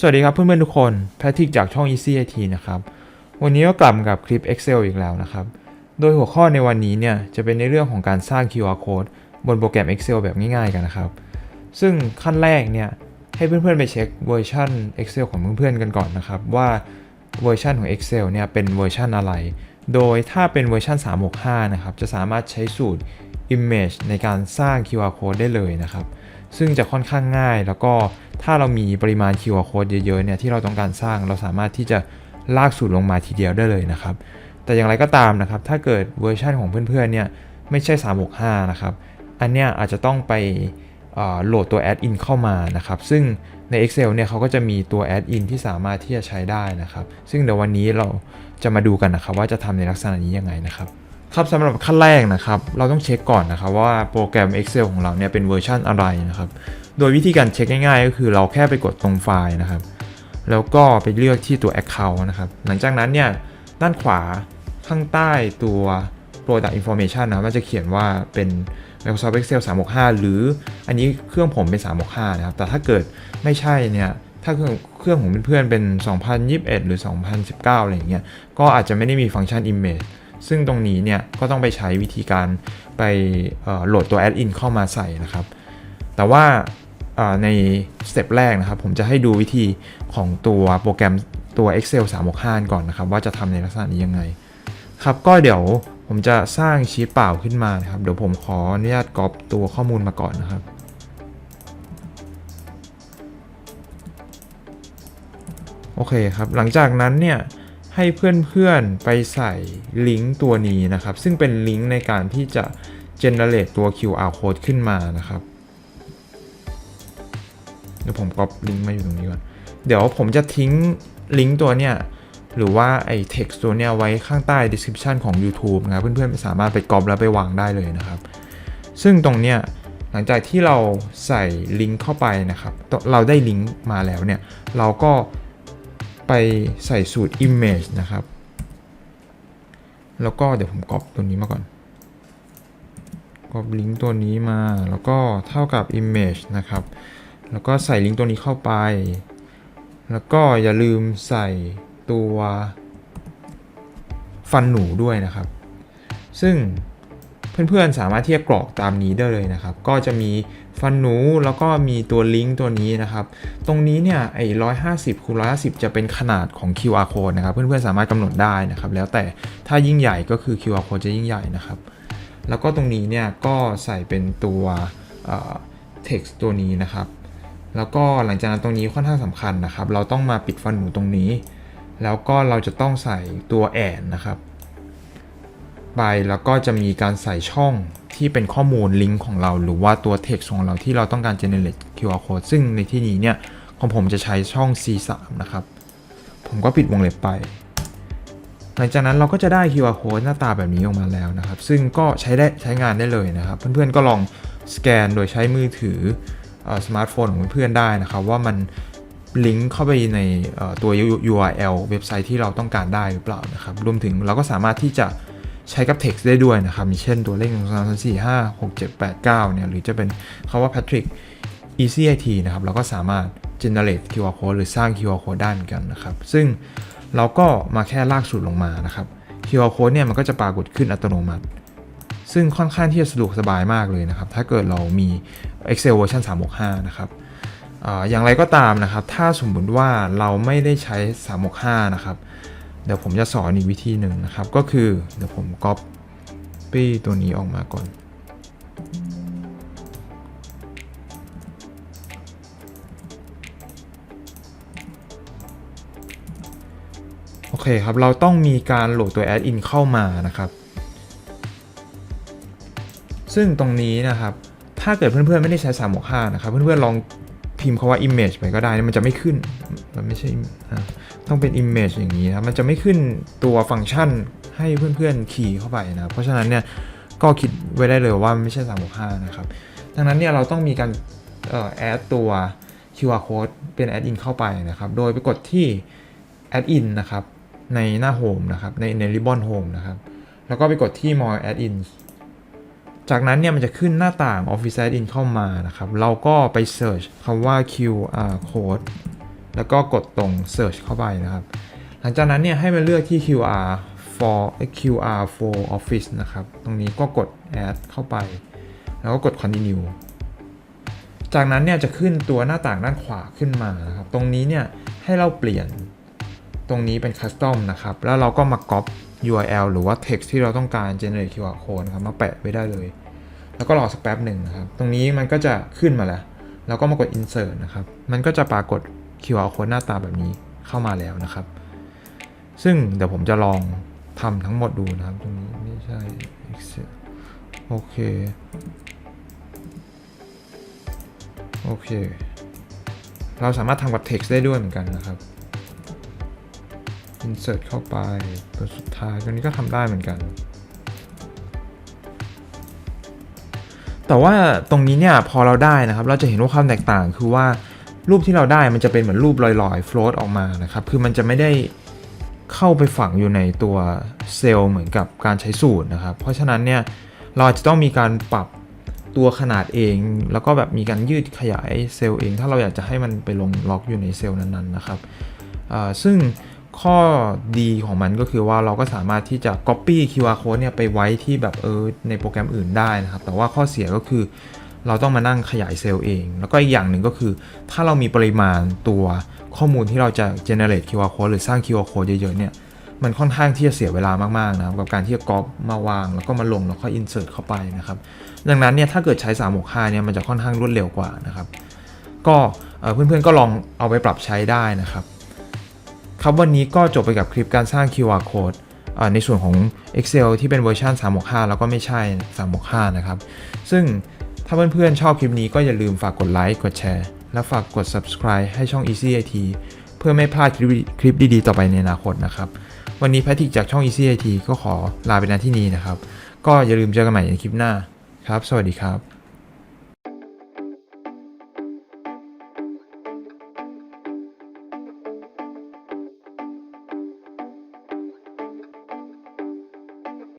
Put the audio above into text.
สวัสดีครับเพื่อนๆทุกคนแพทริกจากช่อง Easy IT นะครับ วันนี้ก็กลับกับคลิป Excel อีกแล้วนะครับ โดยหัวข้อในวันนี้เนี่ยจะเป็นในเรื่องของการสร้าง QR code บนโปรแกรม Excel แบบง่ายๆกันนะครับ ซึ่งขั้นแรกเนี่ยให้เพื่อนๆไปเช็คเวอร์ชัน Excel ของเพื่อนๆกันก่อนนะครับ ว่าเวอร์ชันของ Excel เนี่ยเป็นเวอร์ชันอะไร โดยถ้าเป็นเวอร์ชัน365 นะครับจะสามารถใช้สูตร Image ในการสร้าง QR code ได้เลยนะครับ ซึ่งจะค่อนข้างง่าย แล้วก็ถ้าเรามีปริมาณ QR code เยอะๆเนี่ยที่เราต้องการสร้างเราสามารถที่จะลากสูตรลงมาทีเดียวได้เลยนะครับ แต่อย่างไรก็ตามนะครับ ถ้าเกิดเวอร์ชันของเพื่อนๆเนี่ยไม่ใช่ 365 นะครับ อันเนี้ยอาจจะต้องไปโหลดตัว add-in เข้ามานะครับ ซึ่งใน Excel เนี่ยเขาก็จะมีตัว add-in ที่สามารถที่จะใช้ได้นะครับ ซึ่งเดี๋ยววันนี้เราจะมาดูกันนะครับ ว่าจะทำในลักษณะนี้ยังไงนะครับ ครับสำหรับขั้นแรกนะครับ เราต้องเช็คก่อนนะครับว่าโปรแกรม Excel ของเราเนี่ยเป็นเวอร์ชันอะไรนะครับ โดยวิธีการเช็คง่ายๆ ก็คือเราแค่ไปกดตรงไฟล์นะครับ แล้วก็ไปเลือกที่ตัว Account นะครับ หลังจากนั้นเนี่ยด้านขวาข้างใต้ตัว Product Information นะมันจะเขียนว่าเป็น Microsoft Excel 365 หรืออันนี้เครื่องผมเป็น 365 นะครับ แต่ถ้าเกิดไม่ใช่เนี่ยถ้าเครื่องเครื่องของเพื่อนๆเป็น 2021 หรือ 2019 อะไรอย่างเงี้ยก็อาจจะไม่ได้มีฟังก์ชัน Image ซึ่งตรงนี้เนี่ยก็ต้องไปใช้วิธีการไปโหลดตัว Add-in เข้ามาใส่นะครับ แต่ว่าอ่าในสเต็ปแรกนะครับ ผมจะให้ดูวิธีของตัวโปรแกรมตัว Excel 365 ก่อนนะครับ ว่าจะทำในลักษณะนี้ยังไง ครับก็เดี๋ยวผมจะสร้างชีตเปล่าขึ้นมานะครับ เดี๋ยวผมขออนุญาตก๊อปตัวข้อมูลมาก่อนนะครับโอเคครับ หลังจากนั้นเนี่ย ให้เพื่อนๆไปใส่ลิงก์ตัวนี้นะครับ ซึ่งเป็นลิงก์ในการที่จะ generate ตัว QR code ขึ้นมานะครับเดี๋ยวผมก๊อปลิงก์มาอยู่ตรงนี้ก่อน เดี๋ยวผมจะทิ้งลิงก์ตัวเนี้ยหรือว่าไอ้ text ตัวเนี้ยไว้ข้างใต้ description ของ YouTube นะครับ เพื่อนๆสามารถไปก๊อปแล้วไปวางได้เลยนะครับ ซึ่งตรงเนี้ยหลังจากที่เราใส่ลิงก์เข้าไปนะครับ เราได้ลิงก์มาแล้วเนี่ย เราก็ ไปใส่สูตร image นะครับ แล้วก็เดี๋ยวผมก๊อปตัวนี้มาก่อนก๊อปลิงก์ตัวนี้มา แล้วก็เท่ากับ image นะครับ แล้วก็ใส่ลิงก์ตัวนี้เข้าไป แล้วก็อย่าลืมใส่ตัวฟันหนูด้วยนะครับ ซึ่ง เพื่อนๆสามารถที่จะกรอกตามนี้ได้เลยนะครับ ก็จะมีฟันหนูแล้วก็มีตัวลิงก์ตัวนี้นะครับ ตรงนี้เนี่ยไอ้ร้อยห้าสิบคูณร้อยห้าสิบจะเป็นขนาดของ QR code นะครับ เพื่อนๆสามารถกำหนดได้นะครับ แล้วแต่ถ้ายิ่งใหญ่ก็คือ QR code จะยิ่งใหญ่นะครับ แล้วก็ตรงนี้เนี่ยก็ใส่เป็นตัวเอ่อ text ตัวนี้นะครับ แล้วก็หลังจากนั้นตรงนี้ค่อนข้างสำคัญนะครับ เราต้องมาปิดฟันหนูตรงนี้ แล้วก็เราจะต้องใส่ตัวแอนนะครับ ไป แล้วก็จะมีการใส่ช่องที่เป็นข้อมูลลิงก์ของเรา หรือว่าตัว text ของเราที่เราต้องการ generate QR code ซึ่งในที่นี้เนี่ยของผมจะใช้ช่อง C3 นะครับ ผมก็ปิดวงเล็บไป หลังจากนั้นเราก็จะได้ QR code หน้าตาแบบนี้ออกมาแล้วนะครับ ซึ่งก็ใช้ได้ใช้งานได้เลยนะครับ เพื่อนๆก็ลองสแกนโดยใช้มือถือสมาร์ทโฟนของเพื่อนๆได้นะครับ ว่ามันลิงก์เข้าไปในตัว URL เว็บไซต์ที่เราต้องการได้หรือเปล่านะครับ รวมถึงเราก็สามารถที่จะ ใช้กับ text ได้ด้วยนะครับ มีเช่นตัวเลข1 2 3 4 5 6 7 8 9เนี่ยหรือจะเป็นคาว่า Patrick Easy IT นะครับเราก็สามารถ generate QR code หรือสร้าง QR code ได้เหมือนกันนะครับ ซึ่งเราก็มาแค่ลากสูตรลงมานะครับ QR code เนี่ยมันก็จะปรากฏขึ้นอัตโนมัติ ซึ่งค่อนข้างที่จะสะดวกสบายมากเลยนะครับ ถ้าเกิดเรามี Excel เวอร์ชัน365 นะครับออย่างไรก็ตามนะครับ ถ้าสมมุติว่าเราไม่ได้ใช้ 365 นะครับ เดี๋ยวผมจะสอนอีกวิธีหนึ่งนะครับ ก็คือเดี๋ยวผมก๊อปปี้ตัวนี้ออกมาก่อน โอเคครับ เราต้องมีการโหลดตัว add-in เข้ามานะครับ ซึ่งตรงนี้นะครับ ถ้าเกิดเพื่อนๆ ไม่ได้ใช้365นะครับ เพื่อนๆ ลองพิมพ์คาว่า image ไปก็ได้นะมันจะไม่ขึ้น มันไม่ใช่ต้องเป็น image อย่างนี้นะครับมันจะไม่ขึ้นตัวฟังก์ชันให้เพื่อนๆคีย์เข้าไปนะครับเพราะฉะนั้นเนี่ยก็คิดไว้ได้เลยว่าไม่ใช่365นะครับดังนั้นเนี่ยเราต้องมีการเอ่อ add ตัว QR code เป็น add in เข้าไปนะครับ โดยไปกดที่ add in นะครับ ในหน้า home นะครับ ในใน ribbon home นะครับ แล้วก็ไปกดที่ more add in จากนั้นเนี่ยมันจะขึ้นหน้าต่าง Office Add-in เข้ามานะครับ เราก็ไป search คำว่า QR code แล้วก็กดตรง search เข้าไปนะครับ หลังจากนั้นเนี่ยให้มาเลือกที่ QR for QR for office นะครับ ตรงนี้ก็กด add เข้าไป แล้วก็กด continue จากนั้นเนี่ยจะขึ้นตัวหน้าต่างด้านขวาขึ้นมานะครับ ตรงนี้เนี่ยให้เราเปลี่ยนตรงนี้เป็น custom นะครับ แล้วเราก็มา copy URL หรือว่า text ที่เราต้องการ generate QR code ครับ มาแปะไว้ได้เลย แล้วก็รอสักแป๊บหนึ่งนะครับ ตรงนี้มันก็จะขึ้นมาแล้ว แล้วก็มากด insert นะครับ มันก็จะปรากฏ QR code หน้าตาแบบนี้เข้ามาแล้วนะครับ ซึ่งเดี๋ยวผมจะลองทำทั้งหมดดูนะครับตรงนี้ไม่ใช่ Excel โอเค โอเค เราสามารถทำกับ text ได้ด้วยเหมือนกันนะครับ insert เข้าไปตัวสุดท้ายตัวนี้ก็ทำได้เหมือนกัน แต่ว่าตรงนี้เนี่ยพอเราได้นะครับ เราจะเห็นว่าความแตกต่างคือว่า รูปที่เราได้มันจะเป็นเหมือนรูปลอยๆ float ออกมานะครับ คือมันจะไม่ได้เข้าไปฝังอยู่ในตัวเซลล์เหมือนกับการใช้สูตรนะครับ เพราะฉะนั้นเนี่ยเราจะต้องมีการปรับตัวขนาดเอง แล้วก็แบบมีการยืดขยายเซลล์เอง ถ้าเราอยากจะให้มันไปลงล็อกอยู่ในเซลล์นั้นๆนะครับ ซึ่งข้อดีของมันก็คือว่าเราก็สามารถที่จะ copy QR code เนี่ยไปไว้ที่แบบเออในโปรแกรมอื่นได้นะครับ แต่ว่าข้อเสียก็คือ เราต้องมานั่งขยายเซลล์เอง แล้วก็อีกอย่างหนึ่งก็คือ ถ้าเรามีปริมาณตัวข้อมูลที่เราจะ generate QR code หรือสร้าง QR code เยอะๆเนี่ยมันค่อนข้างที่จะเสียเวลามากๆนะกับการที่จะก๊อปมาวาง แล้วก็มาลงแล้วก็ insert เข้าไปนะครับดังนั้นเนี่ยถ้าเกิดใช้ 365 เนี่ยมันจะค่อนข้างรวดเร็วกว่านะครับก็เอ่อเพื่อนๆก็ลองเอาไปปรับใช้ได้นะครับ ครับวันนี้ก็จบไปกับคลิปการสร้าง QR code ในส่วนของ Excel ที่เป็นเวอร์ชัน365 แล้วก็ไม่ใช่ 365 นะครับ ซึ่ง ถ้าเพื่อนๆชอบคลิปนี้ก็อย่าลืมฝากกดไลค์ กดแชร์ และฝากกด subscribe ให้ช่อง Easy IT เพื่อไม่พลาดคลิปลปดีๆ ต่อไปในอนาคตนะครับ วันนี้แพทริกจากช่อง Easy IT ก็ขอลาไปณที่นี้นะครับ ก็อย่าลืมเจอกันใหม่ในคลิปหน้าครับ สวัสดีครับ